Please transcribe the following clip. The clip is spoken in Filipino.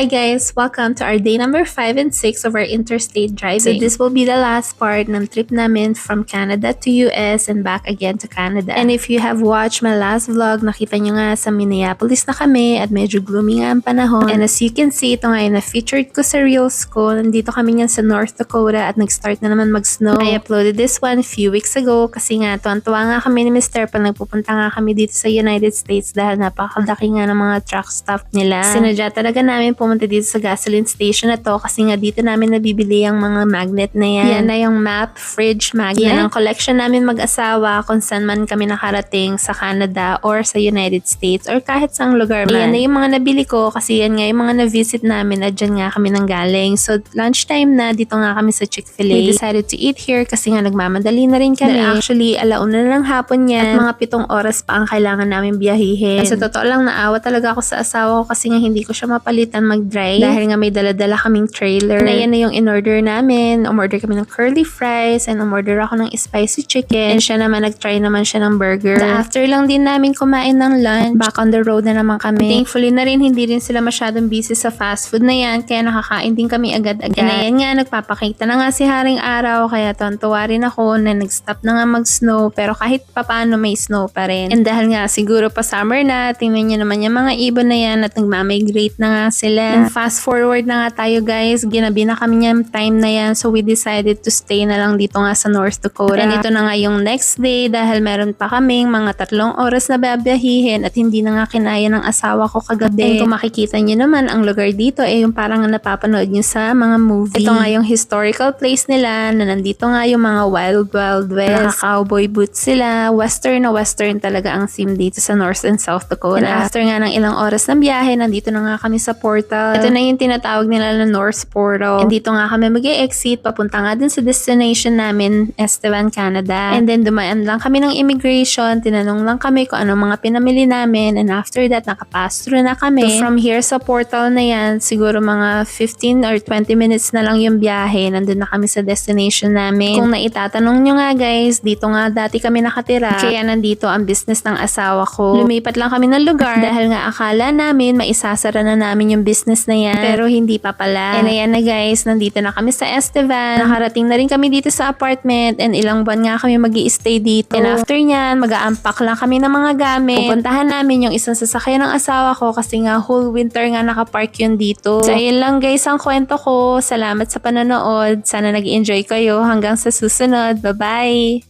Hi guys! Welcome to our day number 5 and 6 of our interstate driving. So this will be the last part ng trip namin from Canada to US and back again to Canada. And if you have watched my last vlog, nakita nyo nga sa Minneapolis na kami at medyo gloomy nga ang panahon. And as you can see, ito nga yung na-featured ko sa Reels ko. Nandito kami nga sa North Dakota at nag-start na naman mag-snow. I uploaded this one few weeks ago kasi nga tuwan-tuwa nga kami ni Mr. pag nagpupunta nga kami dito sa United States dahil napakalaki nga ng mga truck stop nila. Sinadya talaga namin pumunta dito sa gasoline station na to kasi nga dito namin nabibili ang mga magnet na yan. Yan na yung map, fridge magnet. Yan ang collection namin mag-asawa kung saan man kami nakarating sa Canada or sa United States or kahit saang lugar man. Yan na yung mga nabili ko kasi yan nga yung mga na-visit namin at dyan nga kami nang galing. So lunchtime na dito nga kami sa Chick-fil-A. We decided to eat here kasi nga nagmamadali na rin kami. Then actually, alauna na ng hapon yan. At mga pitong oras pa ang kailangan namin biyahihin. Sa totoo lang, naawa talaga ako sa asawa ko kasi nga hindi ko siya mapalitan mag-drive. Dahil nga may dala-dala kaming trailer. Na yan na yung in-order namin. Umorder kami ng curly fries and umorder ako ng spicy chicken. And siya naman, nag-try naman siya ng burger. So, after lang din namin kumain ng lunch, back on the road na naman kami. Thankfully na rin, hindi rin sila masyadong busy sa fast food na yan. Kaya nakakain din kami agad-agad. And ayan nga, nagpapakita na nga si Haring Araw. Kaya tontuwa rin ako na nag-stop na nga mag-snow. Pero kahit papano may snow pa rin. And dahil nga siguro pa summer na, tingnan nyo naman yung mga ibon na yan at nagmamigrate na nga sila. And fast forward na nga tayo guys, ginabi na kami niyang time na yan. So we decided to stay na lang dito nga sa North Dakota. And ito na nga yung next day dahil meron pa kaming mga tatlong oras na babiyahihin at hindi na nga kinaya ng asawa ko kagabi. And kung makikita nyo naman, ang lugar dito ay yung parang napapanood nyo sa mga movie. Ito nga yung historical place nila na nandito nga yung mga wild wild west. Naka-cowboy boots sila. Western na western talaga ang theme dito sa North and South Dakota. And after nga ng ilang oras ng biyahe, nandito na nga kami sa portal. Ito na yung tinatawag nila na North Portal. And dito nga kami mag exit papunta nga din sa destination namin, Estevan, Canada. And then dumaan lang kami ng immigration, tinanong lang kami kung anong mga pinamili namin. And after that, nakapass through na kami. So from here sa portal na yan, siguro mga 15 or 20 minutes na lang yung biyahe. Nandun na kami sa destination namin. Kung naitatanong nyo nga guys, dito nga dati kami nakatira. Kaya nandito ang business ng asawa ko. Lumipat lang kami ng lugar dahil nga akala namin maisasara na namin yung business na yan. Pero hindi pa pala. And ayan na guys, nandito na kami sa Estevan. Nakarating na rin kami dito sa apartment and ilang buwan nga kami mag stay dito. And after nyan, mag-a-unpack lang kami ng mga gamit. Pupuntahan namin yung isang sasakyan ng asawa ko kasi nga whole winter nga nakapark yun dito. So ayun lang guys ang kwento ko. Salamat sa panonood. Sana nag-enjoy kayo. Hanggang sa susunod. Bye-bye!